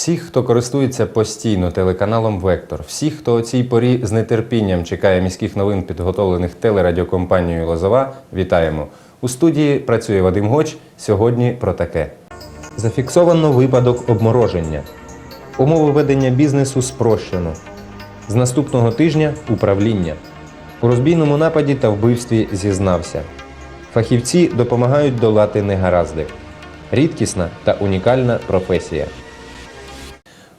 Всіх, хто користується постійно телеканалом Вектор, всіх, хто о цій порі з нетерпінням чекає міських новин, підготовлених телерадіокомпанією Лозова, вітаємо. У студії працює Вадим Гоч. Сьогодні про таке. Зафіксовано випадок обмороження. Умови ведення бізнесу спрощено. З наступного тижня управління. У розбійному нападі та вбивстві зізнався. Фахівці допомагають долати негаразди. Рідкісна та унікальна професія.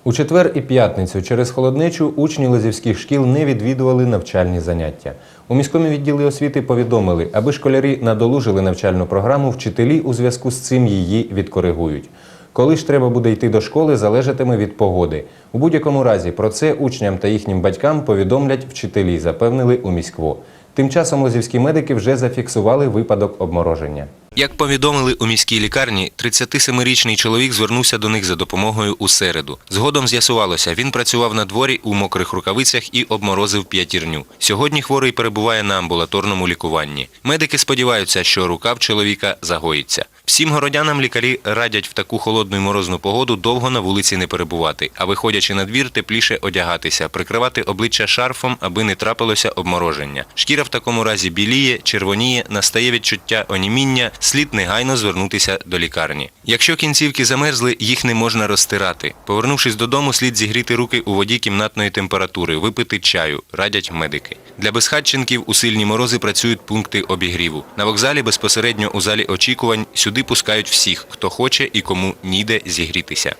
У четвер і п'ятницю через холоднечу учні лозівських шкіл не відвідували навчальні заняття. У міському відділі освіти повідомили, аби школярі надолужили навчальну програму, вчителі у зв'язку з цим її відкоригують. Коли ж треба буде йти до школи, залежатиме від погоди. У будь-якому разі про це учням та їхнім батькам повідомлять вчителі, запевнили у міськво. Тим часом лозівські медики вже зафіксували випадок обмороження. Як повідомили у міській лікарні, 37-річний чоловік звернувся до них за допомогою у середу. Згодом з'ясувалося, він працював на дворі у мокрих рукавицях і обморозив п'ятірню. Сьогодні хворий перебуває на амбулаторному лікуванні. Медики сподіваються, що рука в чоловіка загоїться. Всім городянам лікарі радять в таку холодну й морозну погоду довго на вулиці не перебувати, а виходячи на двір, тепліше одягатися, прикривати обличчя шарфом, аби не трапилося обмороження. Шкіра в такому разі біліє, червоніє, настає відчуття оніміння, слід негайно звернутися до лікарні. Якщо кінцівки замерзли, їх не можна розтирати. Повернувшись додому, слід зігріти руки у воді кімнатної температури, випити чаю, радять медики. Для безхатченків у сильні морози працюють пункти обігріву. На вокзалі безпосередньо у залі очікувань сюди пускають всіх, хто хоче і кому ніде зігрітися.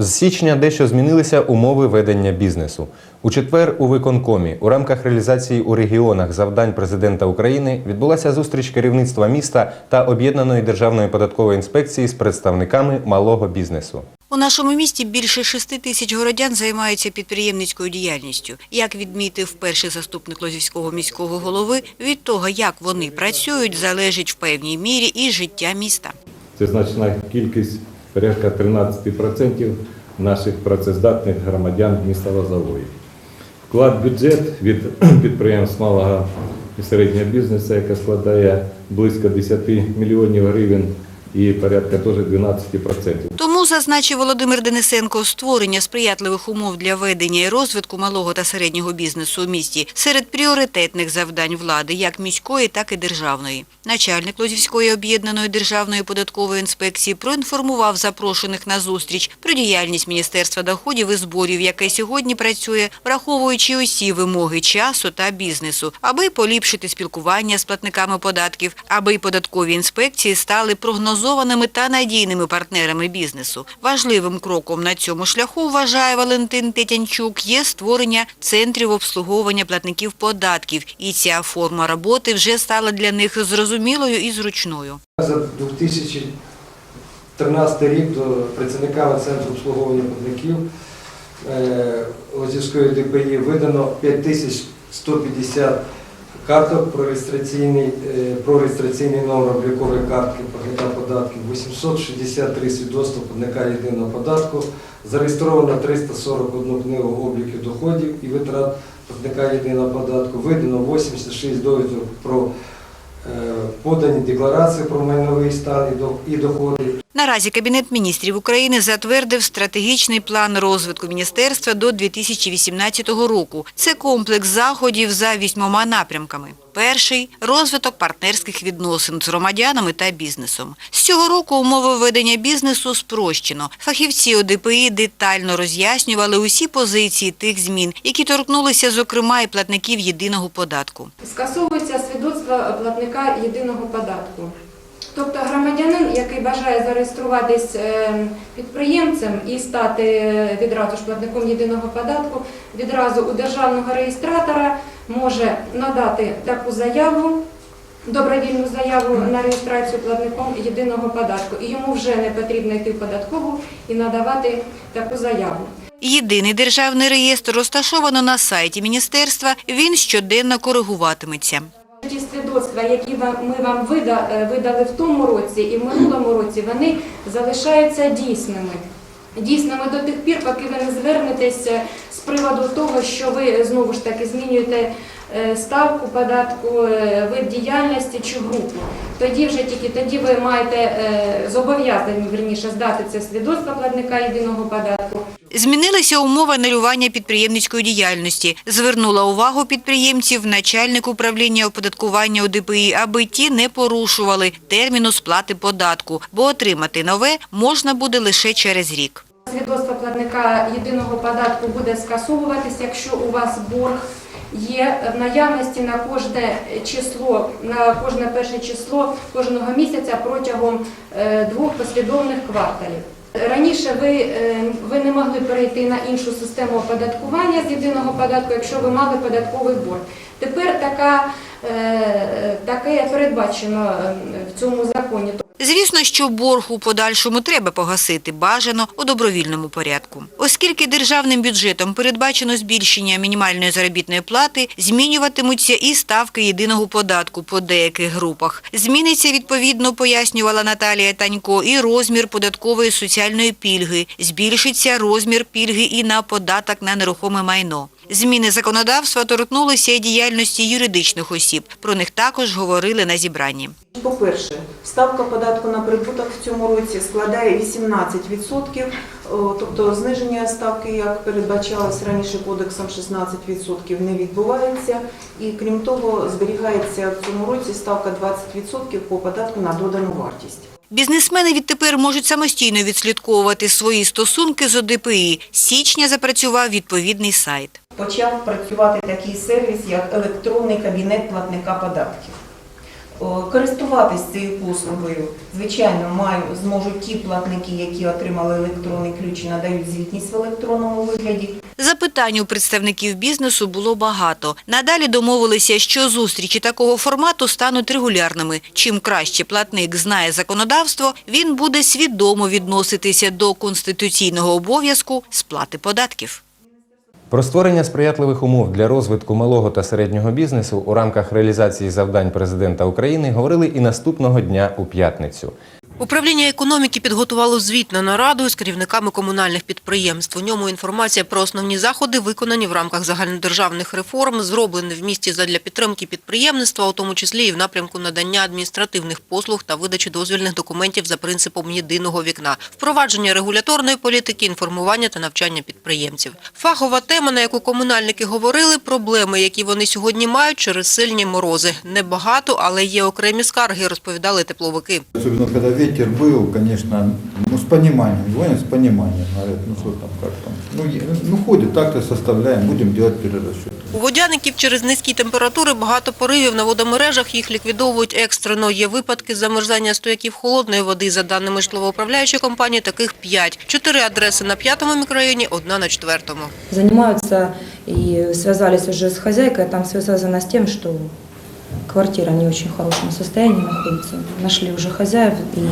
З січня дещо змінилися умови ведення бізнесу. У четвер у виконкомі у рамках реалізації у регіонах завдань президента України відбулася зустріч керівництва міста та об'єднаної державної податкової інспекції з представниками малого бізнесу. У нашому місті більше 6 тисяч городян займаються підприємницькою діяльністю. Як відмітив перший заступник Лозівського міського голови, від того, як вони працюють, залежить в певній мірі і життя міста. Це значна кількість, порядка 13% наших працездатних громадян міста Лозової. Вклад бюджет від підприємств малого і середнього бізнесу, яка складає близько 10 мільйонів гривень і порядка теж 12%. Тому, зазначив Володимир Денисенко, створення сприятливих умов для ведення і розвитку малого та середнього бізнесу у місті серед пріоритетних завдань влади, як міської, так і державної. Начальник Лозівської об'єднаної державної податкової інспекції проінформував запрошених на зустріч про діяльність Міністерства доходів і зборів, яке сьогодні працює, враховуючи усі вимоги часу та бізнесу, аби поліпшити спілкування з платниками податків, аби податкові інспекції стали прогнозованими та надійними партнерами бізнесу. Важливим кроком на цьому шляху, вважає Валентин Тетянчук, є створення центрів обслуговування платників податків. І ця форма роботи вже стала для них зрозумілою і зручною. За 2013 рік до працівниками Центру обслуговування платників е, Лозівської ДПІ видано 5150 карток про реєстраційний, е, про реєстраційний номер облікової картки платника податків, 863 свідоцтва платника єдиного податку, зареєстровано 341 книгу обліків доходів і витрат платника єдиного податку, видано 86 довідок про е, подані декларації про майновий стан і доходи, Наразі Кабінет міністрів України затвердив стратегічний план розвитку міністерства до 2018 року. Це комплекс заходів за вісьмома напрямками. Перший – розвиток партнерських відносин з громадянами та бізнесом. З цього року умови ведення бізнесу спрощено. Фахівці ОДПІ детально роз'яснювали усі позиції тих змін, які торкнулися, зокрема, і платників єдиного податку. Скасовується свідоцтво платника єдиного податку. Тобто громадянин, який бажає зареєструватись е, підприємцем і стати е, відразу ж платником єдиного податку, відразу у державного реєстратора може надати таку заяву, добровільну заяву на реєстрацію платником єдиного податку. І йому вже не потрібно йти в податкову і надавати таку заяву. Єдиний державний реєстр розташовано на сайті міністерства. Він щоденно коригуватиметься. Ті свідоцтва, які ми вам е, видали в тому році і в минулому році, вони залишаються дійсними. Дійсними до тих пір, поки ви не звернетеся з приводу того, що ви знову ж таки змінюєте ставку податку, е, вид діяльності чи групу. Тоді вже тільки тоді ви маєте е, зобов'язані верніше здати це свідоцтво платника єдиного податку. Змінилися умови анулювання підприємницької діяльності. Звернула увагу підприємців начальник управління оподаткування ОДПІ, аби ті не порушували терміну сплати податку, бо отримати нове можна буде лише через рік. Свідоцтво платника єдиного податку буде скасовуватись, якщо у вас борг є в наявності на кожне число, на кожне перше число кожного місяця протягом е, двох послідовних кварталів. Раніше ви, е, ви не могли перейти на іншу систему оподаткування з єдиного податку, якщо ви мали податковий борг. Тепер така, е, таке передбачено е, в цьому законі. Звісно, що борг у подальшому треба погасити, бажано у добровільному порядку. Оскільки державним бюджетом передбачено збільшення мінімальної заробітної плати, змінюватимуться і ставки єдиного податку по деяких групах. Зміниться, відповідно, пояснювала Наталія Танько, і розмір податкової соціальної пільги. Збільшиться розмір пільги і на податок на нерухоме майно. Зміни законодавства торкнулися і діяльності юридичних осіб. Про них також говорили на зібранні. По-перше, ставка податку на прибуток в цьому році складає 18%, тобто зниження ставки, як передбачалось раніше кодексом, 16% не відбувається. І крім того, зберігається в цьому році ставка 20% по податку на додану вартість. Бізнесмени відтепер можуть самостійно відслідковувати свої стосунки з ОДПІ. З січня запрацював відповідний сайт. Почав працювати такий сервіс, як електронний кабінет платника податків. Користуватись цією послугою, звичайно, мають зможуть ті платники, які отримали електронний ключ і надають звітність в електронному вигляді. Запитань у представників бізнесу було багато. Надалі домовилися, що зустрічі такого формату стануть регулярними. Чим краще платник знає законодавство, він буде свідомо відноситися до конституційного обов'язку сплати податків. Про створення сприятливих умов для розвитку малого та середнього бізнесу у рамках реалізації завдань президента України говорили і наступного дня у п'ятницю. Управління економіки підготувало звіт на нараду з керівниками комунальних підприємств. У ньому інформація про основні заходи, виконані в рамках загальнодержавних реформ, зроблені в місті задля підтримки підприємництва, у тому числі і в напрямку надання адміністративних послуг та видачі дозвільних документів за принципом єдиного вікна, впровадження регуляторної політики, інформування та навчання підприємців. Фахова тема, на яку комунальники говорили, проблеми, які вони сьогодні мають через сильні морози. Небагато, але є окремі скарги, розповідали тепловики. Ветер был, конечно, ну с пониманием, звонят с пониманием, говорят, ну что там, как там. Ну, е- ну ходит, так-то составляем, будем делать перерасчет. У водяників через низькі температури багато поривів на водомережах, їх ліквідовують екстрено. Є випадки замерзання стояків холодної води. За даними житлово-управляючої компанії, таких п'ять. Чотири адреси на п'ятому мікрорайоні, одна на четвертому. занимаются и связались уже с хозяйкой, там все связано с тем, что квартира не очень в хорошем состоянии находится. Нашли уже хозяев и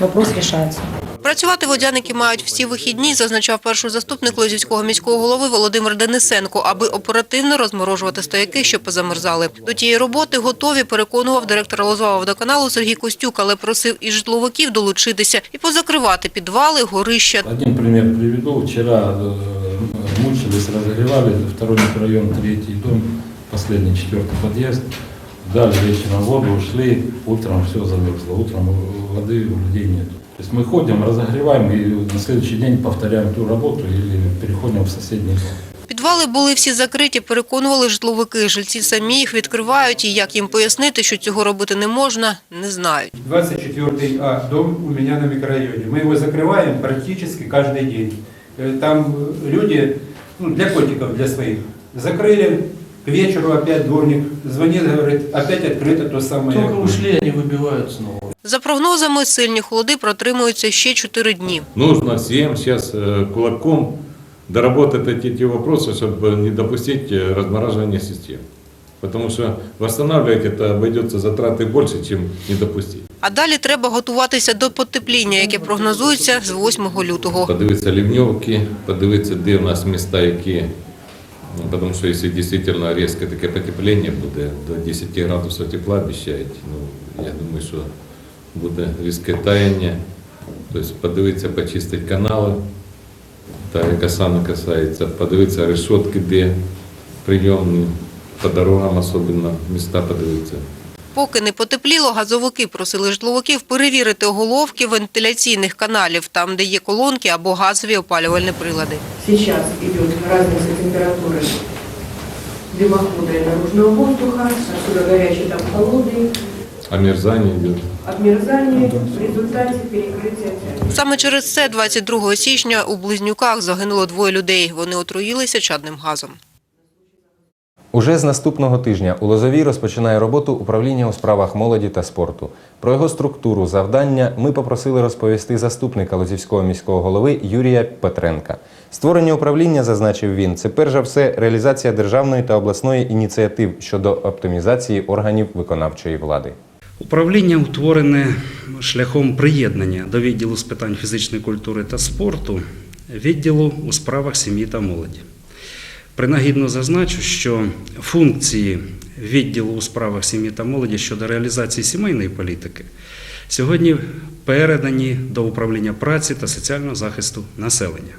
вопрос решается. Працювати водяники мають всі вихідні, зазначав перший заступник Лозівського міського голови Володимир Денисенко, аби оперативно розморожувати стояки, що позамерзали. До тієї роботи готові, переконував директор Лозового водоканалу Сергій Костюк, але просив і житловиків долучитися і позакривати підвали, горища. Один пример приведу. Вчера э, мучились, разогревали второй микрорайон, третий дом, последний четвертый подъезд. Дали вечером воду, ушли, утром все замерзло, утром воды у людей нет. То есть мы ходим, разогреваем и на следующий день повторяем ту работу или переходим в соседний дом. Підвали були всі закриті, переконували житловики. Жильці самі їх відкривають, і як їм пояснити, що цього робити не можна, не знають. 24 А, дом у меня на микрорайоне. Мы его закрываем практически каждый день. Э, Там э, люди, ну, для котиков, для своих, закрыли, к вечеру опять дворник звонит, говорит, опять открыто то самое. Только ушли, они выбивают снова. За прогнозами, сильні холоди протримуються ще чотири дні. Нужно всем сейчас э, кулаком доработать эти, эти вопросы, чтобы не допустить э, размораживания систем. Потому что восстанавливать это обойдется затраты больше, чем не допустить. А далі треба готуватися до потепління, яке прогнозується з 8 лютого. Подивитися лівньовки, подивитися, де в нас міста, які. Ну, тому що якщо дійсно різке таке потепління буде, до 10 градусів тепла обіцяють, ну, я думаю, що буде різке таяння. Тобто подивитися, почистити канали, та яка саме касається, подивитися решетки, де прийомні, по дорогам особенно места подивитися. Поки не потепліло, газовики просили житловиків перевірити оголовки вентиляційних каналів, там, де є колонки або газові опалювальні прилади. Сейчас идет разница температуры дымохода и наружного воздуха, отсюда горячий, там холодный, Омерзание идет. обмерзание в результате перекрытия цены. Саме через це 22 січня у Близнюках загинуло двоє людей. Вони отруїлися чадним газом. Уже з наступного тижня у Лозовій розпочинає роботу управління у справах молоді та спорту. Про його структуру, завдання ми попросили розповісти заступника Лозівського міського голови Юрія Петренка. Створення управління, зазначив він, це перш за все реалізація державної та обласної ініціатив щодо оптимізації органів виконавчої влади. Управління утворене шляхом приєднання до відділу з питань фізичної культури та спорту відділу у справах сім'ї та молоді. Принагідно зазначу, що функції відділу у справах сім'ї та молоді щодо реалізації сімейної політики сьогодні передані до управління праці та соціального захисту населення.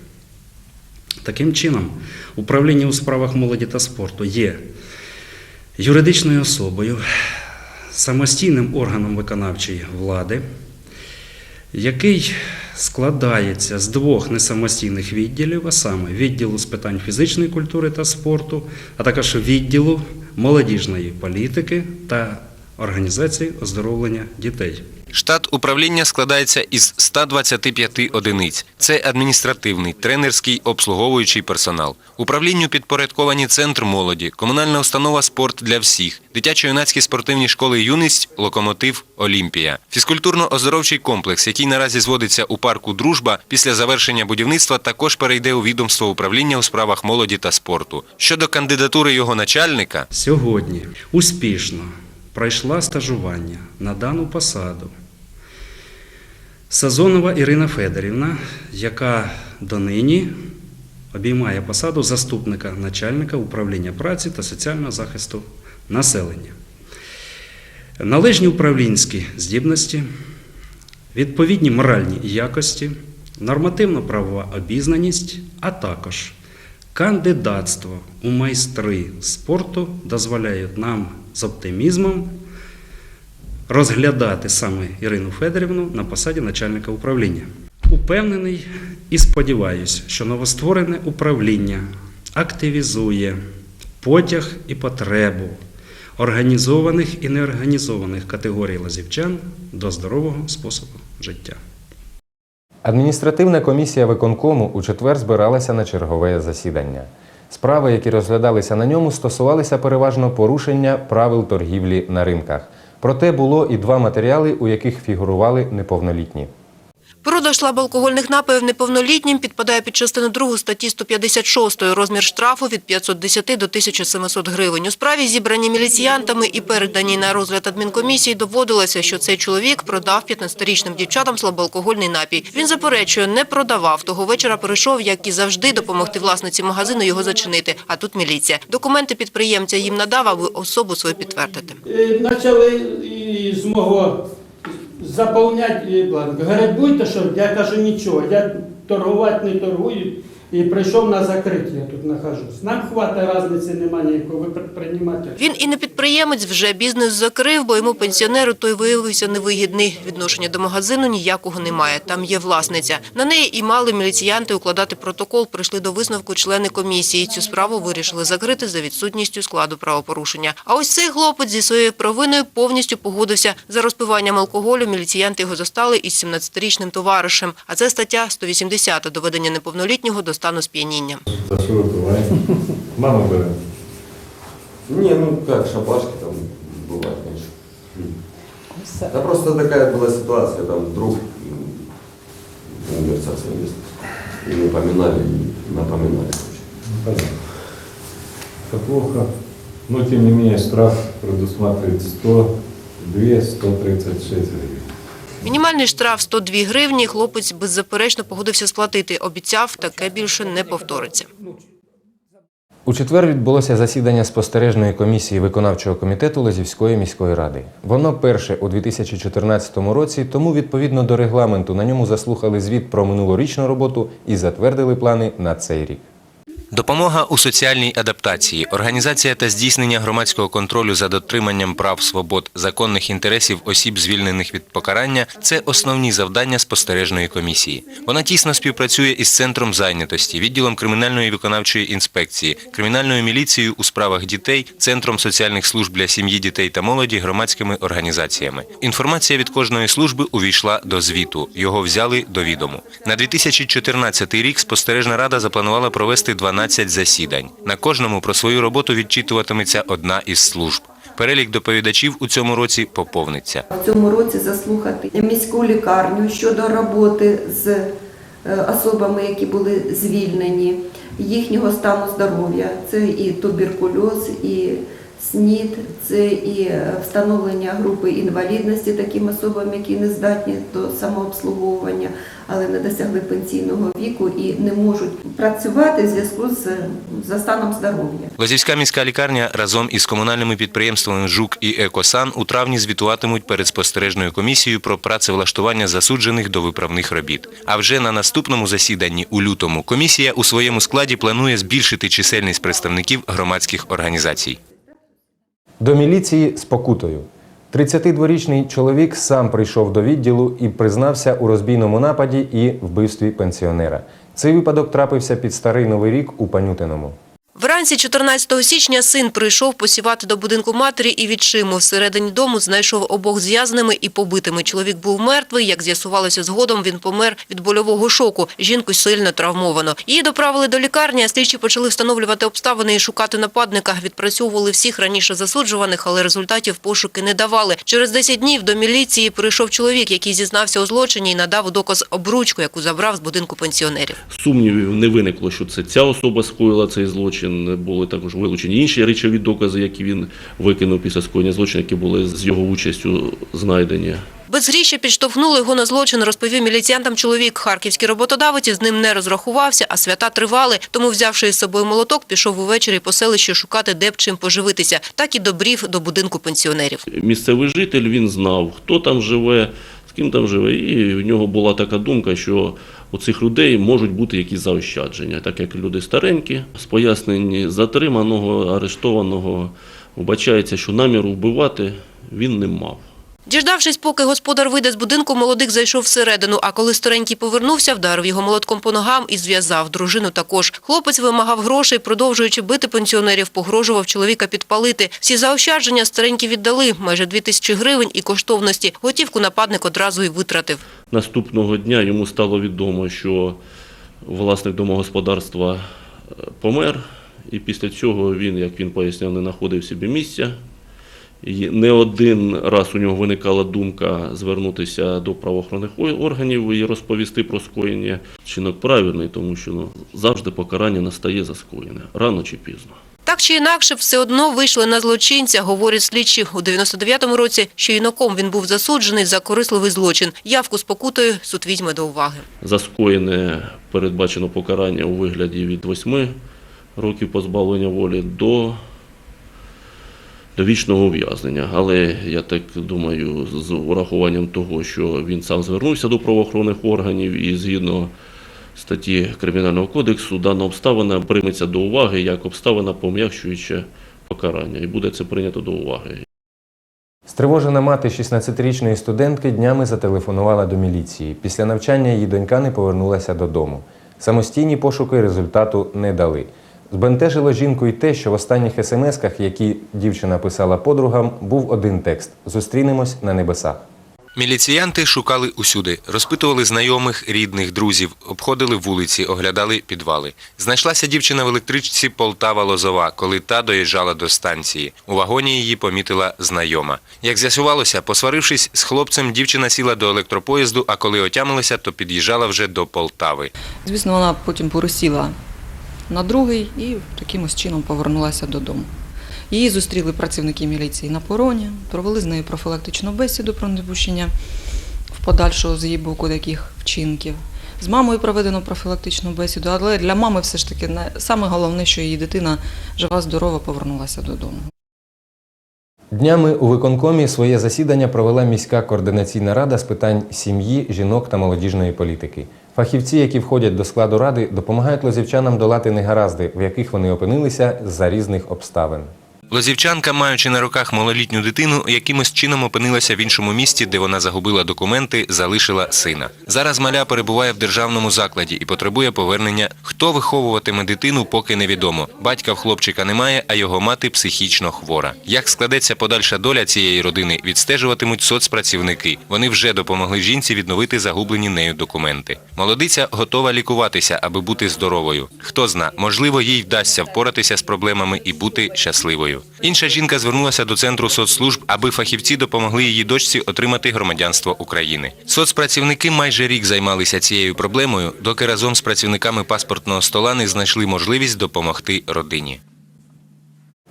Таким чином, управління у справах молоді та спорту є юридичною особою, самостійним органом виконавчої влади, який складається з двох несамостійних відділів, а саме відділу з питань фізичної культури та спорту, а також відділу молодіжної політики та організації оздоровлення дітей. Штат управління складається із 125 одиниць. Це адміністративний, тренерський, обслуговуючий персонал. Управлінню підпорядковані центр молоді, комунальна установа спорт для всіх, дитячо-юнацькі спортивні школи юність, локомотив, Олімпія, фізкультурно-оздоровчий комплекс, який наразі зводиться у парку Дружба, після завершення будівництва також перейде у відомство управління у справах молоді та спорту. Щодо кандидатури його начальника, Сьогодні успішно пройшла стажування на дану посаду Сазонова Ірина Федорівна, яка донині обіймає посаду заступника начальника управління праці та соціального захисту населення. Належні управлінські здібності, відповідні моральні якості, нормативно-правова обізнаність, а також кандидатство у майстри спорту дозволяють нам з оптимізмом розглядати саме Ірину Федорівну на посаді начальника управління. Упевнений і сподіваюся, що новостворене управління активізує потяг і потребу організованих і неорганізованих категорій лазівчан до здорового способу життя. Адміністративна комісія виконкому у четвер збиралася на чергове засідання. Справи, які розглядалися на ньому, стосувалися переважно порушення правил торгівлі на ринках. Проте було і два матеріали, у яких фігурували неповнолітні. Продаж слабоалкогольних напоїв неповнолітнім підпадає під частину 2 статті 156 розмір штрафу від 510 до 1700 гривень. У справі, зібрані міліціянтами і передані на розгляд адмінкомісії, доводилося, що цей чоловік продав 15-річним дівчатам слабоалкогольний напій. Він заперечує, не продавав. Того вечора прийшов, як і завжди, допомогти власниці магазину його зачинити. А тут міліція. Документи підприємця їм надав, аби особу свою підтвердити. Е, Почали із мого заповняти е, бланк. Говорять, будьте що, я кажу нічого, я торгувати не торгую. І прийшов на закриття, я тут нахожусь. Нам хватає різниці, немає ніякого, ви предприниматель. Він і не підприємець, вже бізнес закрив, бо йому пенсіонеру той виявився невигідний. Відношення до магазину ніякого немає. Там є власниця. На неї і мали міліціянти укладати протокол. Прийшли до висновку члени комісії. Цю справу вирішили закрити за відсутністю складу правопорушення. А ось цей хлопець зі своєю провиною повністю погодився. За розпиванням алкоголю міліціянти його застали із 17-річним товаришем. А це стаття 180 – доведення неповнолітнього до стану сп'яніння. А що буває? Мама бере. Не, ну как, шабашки там бывают, конечно. Да просто такая была ситуация, там друг м, умер небесное. И напоминали, и напоминали. Понятно. Это плохо. Но тем не менее штраф предусматривает 102 136 гривен. Мінімальний штраф 102 гривні. Хлопець беззаперечно погодився сплатити. Обіцяв, таке більше не повториться. У четвер відбулося засідання спостережної комісії виконавчого комітету Лозівської міської ради. Воно перше у 2014 році, тому відповідно до регламенту на ньому заслухали звіт про минулорічну роботу і затвердили плани на цей рік. Допомога у соціальній адаптації, організація та здійснення громадського контролю за дотриманням прав, свобод, законних інтересів осіб, звільнених від покарання це основні завдання спостережної комісії. Вона тісно співпрацює із центром зайнятості, відділом кримінальної виконавчої інспекції, кримінальною міліцією у справах дітей, центром соціальних служб для сім'ї, дітей та молоді, громадськими організаціями. Інформація від кожної служби увійшла до звіту. Його взяли до відому. На 2014 рік спостережна рада запланувала провести 12 засідань. На кожному про свою роботу відчитуватиметься одна із служб. Перелік доповідачів у цьому році поповниться. В цьому році заслухати міську лікарню щодо роботи з е, особами, які були звільнені, їхнього стану здоров'я. Це і туберкульоз, і СНІД, це і е, встановлення групи інвалідності таким особам, які не здатні до самообслуговування, але не досягли пенсійного віку і не можуть працювати в зв'язку з за станом здоров'я. Лозівська міська лікарня разом із комунальними підприємствами ЖУК і Екосан у травні звітуватимуть перед спостережною комісією про працевлаштування засуджених до виправних робіт. А вже на наступному засіданні у лютому комісія у своєму складі планує збільшити чисельність представників громадських організацій. До міліції з покутою. 32-річний чоловік сам прийшов до відділу і признався у розбійному нападі і вбивстві пенсіонера. Цей випадок трапився під старий новий рік у Панютиному. Вранці 14 січня син прийшов посівати до будинку матері і відчиму. Всередині дому знайшов обох зв'язними і побитими. Чоловік був мертвий. Як з'ясувалося згодом, він помер від больового шоку. Жінку сильно травмовано. Її доправили до лікарні, а слідчі почали встановлювати обставини і шукати нападника. Відпрацьовували всіх раніше засуджуваних, але результатів пошуки не давали. Через 10 днів до міліції прийшов чоловік, який зізнався у злочині і надав доказ обручку, яку забрав з будинку пенсіонерів. Сумнівів не виникло, що це ця особа скоїла цей злочин. Були також вилучені інші речові докази, які він викинув після скоєння злочину, які були з його участю знайдені. Безгріще підштовхнуло його на злочин, розповів міліціянтам чоловік. Харківський роботодавець з ним не розрахувався, а свята тривали. Тому, взявши із собою молоток, пішов увечері по селищу шукати, де б чим поживитися. Так і добрів до будинку пенсіонерів. Місцевий житель він знав, хто там живе, з ким там живе, і в нього була така думка, що у цих людей можуть бути якісь заощадження, так як люди старенькі. З пояснень затриманого, арештованого вбачається, що наміру вбивати він не мав. Діждавшись, поки господар вийде з будинку, молодик зайшов всередину, а коли старенький повернувся, вдарив його молотком по ногам і зв'язав. Дружину також. Хлопець вимагав грошей, продовжуючи бити пенсіонерів, погрожував чоловіка підпалити. Всі заощадження старенькі віддали, майже дві тисячі гривень і коштовності. Готівку нападник одразу й витратив. Наступного дня йому стало відомо, що власник домогосподарства е, помер, і після цього він, як він поясняв, не знаходив собі місця. І Не один раз у нього виникала думка звернутися до правоохоронних органів і розповісти про скоєння. Чинок правильний, тому що ну, завжди покарання настає за скоєне, рано чи пізно. Так чи інакше, все одно вийшли на злочинця, говорять слідчі. У 99-му році ще юнаком він був засуджений за корисливий злочин. Явку з покутою суд візьме до уваги. За скоєне передбачено покарання у вигляді від 8 років позбавлення волі до до вічного ув'язнення. Але я так думаю, з урахуванням того, що він сам звернувся до правоохоронних органів і згідно статті Кримінального кодексу, дана обставина прийметься до уваги як обставина пом'якшуюча покарання, і буде це прийнято до уваги. Стривожена мати 16-річної студентки днями зателефонувала до міліції. Після навчання її донька не повернулася додому. Самостійні пошуки результату не дали. Збентежило жінку й те, що в останніх смс-ках, які дівчина писала подругам, був один текст Зустрінемось на небесах. Міліціянти шукали усюди, розпитували знайомих, рідних, друзів, обходили вулиці, оглядали підвали. Знайшлася дівчина в електричці Полтава-Лозова, коли та доїжджала до станції. У вагоні її помітила знайома. Як з'ясувалося, посварившись з хлопцем, дівчина сіла до електропоїзду, а коли отямилася, то під'їжджала вже до Полтави. Звісно, вона потім поросіла на другий і таким чином повернулася додому. Її зустріли працівники міліції на пороні, провели з нею профілактичну бесіду про недопущення в подальшого з її боку таких вчинків. З мамою проведено профілактичну бесіду, але для мами все ж таки саме головне, що її дитина жива, здорова, повернулася додому. Днями у виконкомі своє засідання провела міська координаційна рада з питань сім'ї, жінок та молодіжної політики. Фахівці, які входять до складу ради, допомагають лозівчанам долати негаразди, в яких вони опинилися за різних обставин. Лозівчанка, маючи на руках малолітню дитину, якимось чином опинилася в іншому місті, де вона загубила документи, залишила сина. Зараз маля перебуває в державному закладі і потребує повернення. Хто виховуватиме дитину, поки невідомо. Батька в хлопчика немає, а його мати психічно хвора. Як складеться подальша доля цієї родини, відстежуватимуть соцпрацівники. Вони вже допомогли жінці відновити загублені нею документи. Молодиця готова лікуватися, аби бути здоровою. Хто зна, можливо, їй вдасться впоратися з проблемами і бути щасливою. Інша жінка звернулася до центру соцслужб, аби фахівці допомогли її дочці отримати громадянство України. Соцпрацівники майже рік займалися цією проблемою, доки разом з працівниками паспортного стола не знайшли можливість допомогти родині.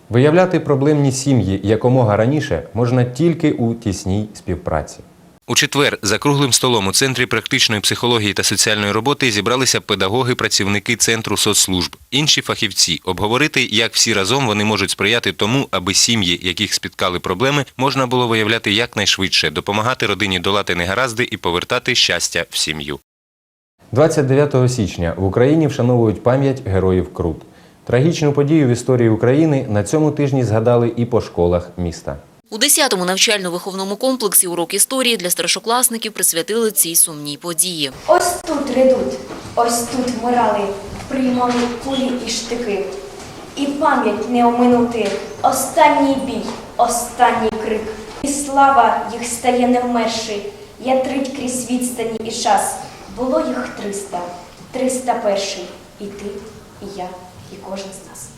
Виявляти проблемні сім'ї якомога раніше можна тільки у тісній співпраці. У четвер за круглим столом у Центрі практичної психології та соціальної роботи зібралися педагоги, працівники Центру соцслужб, інші фахівці, обговорити, як всі разом вони можуть сприяти тому, аби сім'ї, яких спіткали проблеми, можна було виявляти якнайшвидше, допомагати родині долати негаразди і повертати щастя в сім'ю. 29 січня в Україні вшановують пам'ять героїв Крут. Трагічну подію в історії України на цьому тижні згадали і по школах міста. У 10-му навчально-виховному комплексі урок історії для старшокласників присвятили цій сумній події. Ось тут редуть, ось тут вмирали, приймали кулі і штики. І пам'ять не оминути, останній бій, останній крик. І слава їх стає не вмерший, ятрить крізь відстані і час. Було їх триста, триста перший. І ти, і я, і кожен з нас.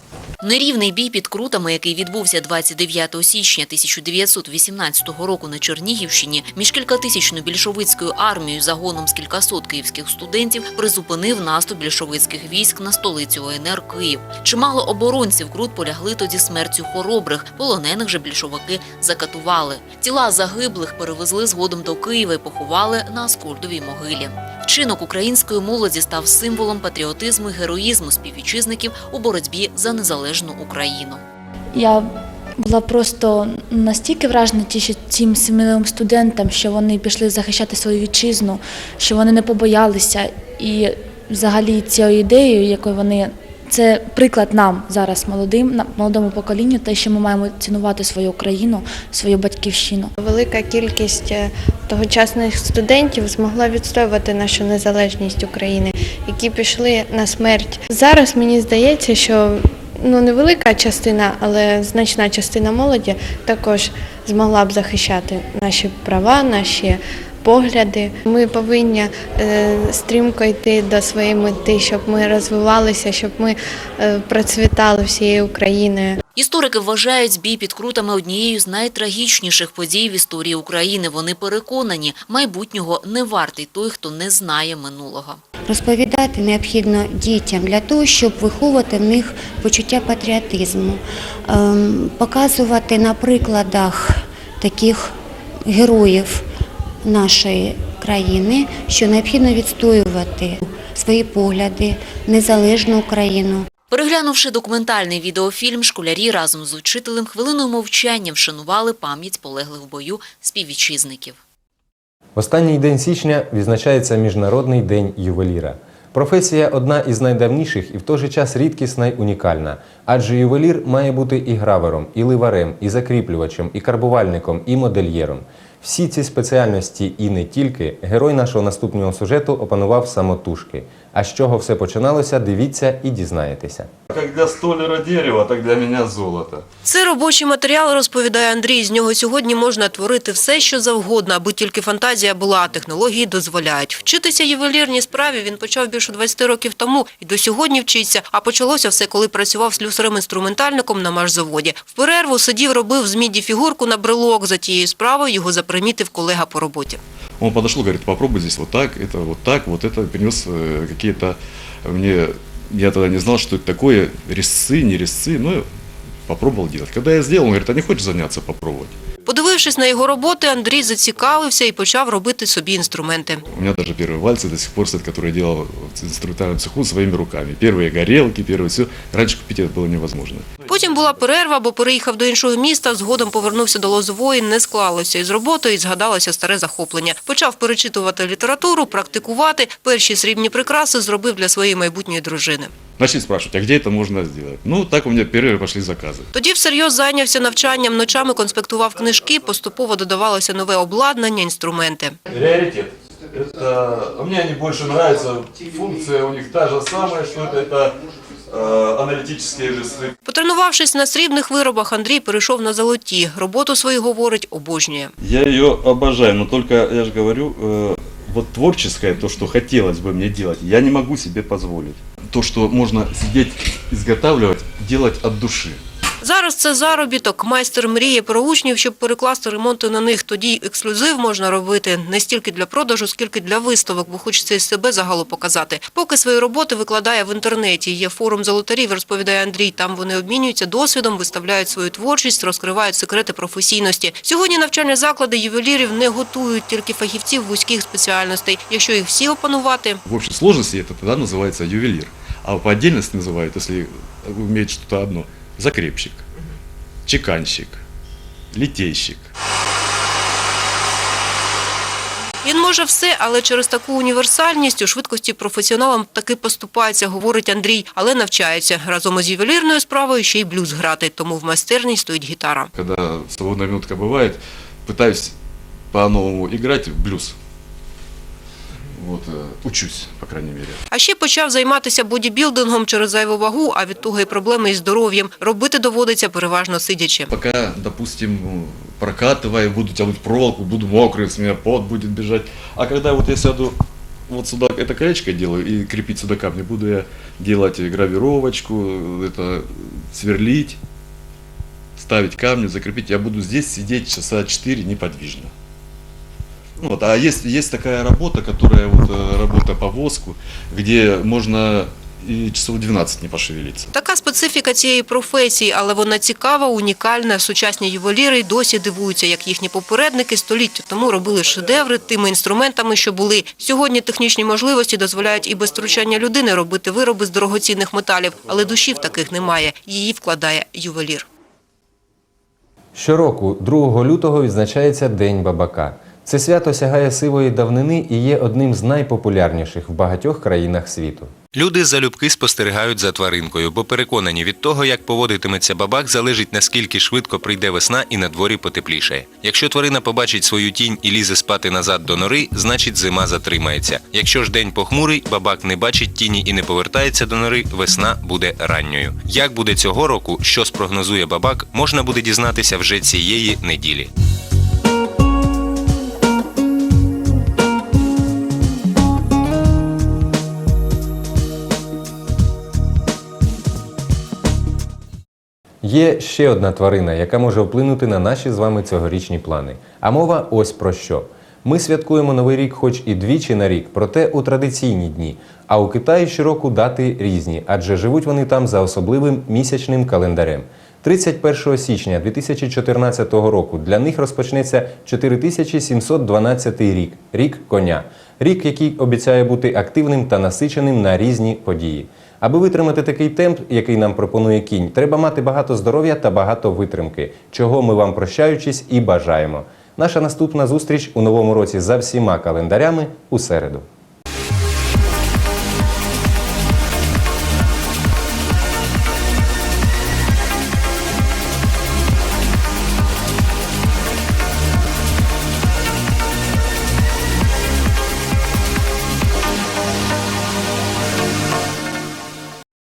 Нерівний бій під Крутами, який відбувся 29 січня 1918 року на Чернігівщині, між кількатисячною більшовицькою армією загоном з кількасот київських студентів призупинив наступ більшовицьких військ на столицю ОНР Київ. Чимало оборонців Крут полягли тоді смертю хоробрих, полонених же більшовики закатували. Тіла загиблих перевезли згодом до Києва і поховали на Аскольдовій могилі. Вчинок української молоді став символом патріотизму і героїзму співвітчизників у боротьбі за незалежну Україну. Я була просто настільки вражена цим сміливим студентам, що вони пішли захищати свою вітчизну, що вони не побоялися. І взагалі цією ідеєю, якою вони це приклад нам зараз, молодим, молодому поколінню, те, що ми маємо цінувати свою Україну, свою батьківщину. Велика кількість е, тогочасних студентів змогла відстоювати нашу незалежність України, які пішли на смерть. Зараз мені здається, що ну невелика частина, але значна частина молоді також змогла б захищати наші права, наші погляди. Ми повинні е, стрімко йти до своєї мети, щоб ми розвивалися, щоб ми е, процвітали всією Україною. Історики вважають бій під крутами однією з найтрагічніших подій в історії України. Вони переконані, майбутнього не вартий той, хто не знає минулого. Розповідати необхідно дітям для того, щоб виховувати в них почуття патріотизму, ем, показувати на прикладах таких героїв нашої країни, що необхідно відстоювати свої погляди, незалежну Україну. Переглянувши документальний відеофільм, школярі разом з учителем хвилиною мовчання вшанували пам'ять полеглих в бою співвітчизників. Останній день січня відзначається Міжнародний день ювеліра. Професія одна із найдавніших і в той же час рідкісна й унікальна. Адже ювелір має бути і гравером, і ливарем, і закріплювачем, і карбувальником, і модельєром. Всі ці спеціальності і не тільки герой нашого наступного сюжету опанував самотужки. А з чого все починалося, дивіться і дізнаєтеся. Для столяра дерево, так для меня золото. Це робочий матеріал, розповідає Андрій. З нього сьогодні можна творити все, що завгодно, аби тільки фантазія була, а технології дозволяють. Вчитися ювелірній справі він почав більше 20 років тому і до сьогодні вчиться. А почалося все, коли працював слюсарем-інструментальником на машзаводі. В перерву сидів, робив з міді фігурку на брелок. За тією справою його запримітив колега по роботі. Он подошел, говорит, попробуй здесь вот так, это вот так, вот это, принес э, какие-то мне, я тогда не знал, что это такое, резцы, не резцы, но попробовал делать. Когда я сделал, он говорит, а не хочешь заняться, попробовать? Подивившись на його роботи, Андрій зацікавився і почав робити собі інструменти. У меня даже первые вальсы до сих пор стоят, которые я делал в инструментальном цеху своими руками. Первые горелки, первые все. Раньше купить это было невозможно. Потім Потім була перерва, бо переїхав до іншого міста, згодом повернувся до Лозової, не склалося із роботою і згадалося старе захоплення. Почав перечитувати літературу, практикувати. Перші срібні прикраси зробив для своєї майбутньої дружини. Начали спрашивать, а где это можно сделать? Ну, так у меня первые пошли заказы. Тоді всерйоз зайнявся навчанням, ночами конспектував книжки, поступово додавалося нове обладнання, інструменти. Приоритет. Это, а мне они больше нравятся. Функция у них та же самая, что это, это э, аналитические весы. Потренувавшись на срібних виробах, Андрій перейшов на золоті. Роботу свою, говорить, обожнює. Я ее обожаю, но только, я же говорю, э, вот творческое, то, что хотелось бы мне делать, я не могу себе позволить. То, что можно сидеть, изготавливать, делать от души. Зараз це заробіток. Майстер мріє про учнів, щоб перекласти ремонти на них. Тоді й ексклюзив можна робити не стільки для продажу, скільки для виставок, бо хочеться із себе загалу показати. Поки свої роботи викладає в інтернеті. Є форум золотарів, розповідає Андрій. Там вони обмінюються досвідом, виставляють свою творчість, розкривають секрети професійності. Сьогодні навчальні заклади ювелірів не готують тільки фахівців вузьких спеціальностей. Якщо їх всі опанувати, В общей сложности это тогда называется ювелир. А по отдельности называют, если умеет что-то одно, закрепщик, чеканщик, литейщик. Він може все, але через таку універсальність у швидкості професіоналам таки поступається, говорить Андрій, але навчається. Разом із ювелірною справою ще й блюз грати, тому в майстерні стоїть гітара. Когда свободная минутка бывает, пытаюсь по-новому играть в блюз. Вот, э, учусь, по крайней мере. А ще почав займатися бодібілдингом через зайву вагу, а від того і проблеми із здоров'ям. Робити доводиться переважно сидячи. Пока, допустим, ну, прокатываю, буду тянуть проволоку, буду мокрый, с меня пот будет бежать. А когда вот я сяду вот сюда, это колечко делаю и крепить сюда камни, буду я делать гравировочку, это сверлить, ставить камни, закрепить. Я буду здесь сидеть часа 4 неподвижно. Ну Вот, а есть, есть такая работа, которая вот э, работа по воску, где можно и часов 12 не пошевелиться. Така специфіка цієї професії, але вона цікава, унікальна. Сучасні ювеліри й досі дивуються, як їхні попередники століття тому робили шедеври тими інструментами, що були. Сьогодні технічні можливості дозволяють і без втручання людини робити вироби з дорогоцінних металів, але душі в таких немає. Її вкладає ювелір. Щороку, 2 лютого, відзначається День бабака. Це свято сягає сивої давнини і є одним з найпопулярніших в багатьох країнах світу. Люди залюбки спостерігають за тваринкою, бо переконані від того, як поводитиметься бабак, залежить наскільки швидко прийде весна і на дворі потеплішає. Якщо тварина побачить свою тінь і лізе спати назад до нори, значить зима затримається. Якщо ж день похмурий, бабак не бачить тіні і не повертається до нори, весна буде ранньою. Як буде цього року, що спрогнозує бабак, можна буде дізнатися вже цієї неділі. Є ще одна тварина, яка може вплинути на наші з вами цьогорічні плани. А мова ось про що. Ми святкуємо Новий рік хоч і двічі на рік, проте у традиційні дні. А у Китаї щороку дати різні, адже живуть вони там за особливим місячним календарем. 31 січня 2014 року для них розпочнеться 4712 рік рік коня. Рік, який обіцяє бути активним та насиченим на різні події. Аби витримати такий темп, який нам пропонує кінь, треба мати багато здоров'я та багато витримки, чого ми вам прощаючись і бажаємо. Наша наступна зустріч у новому році за всіма календарями у середу.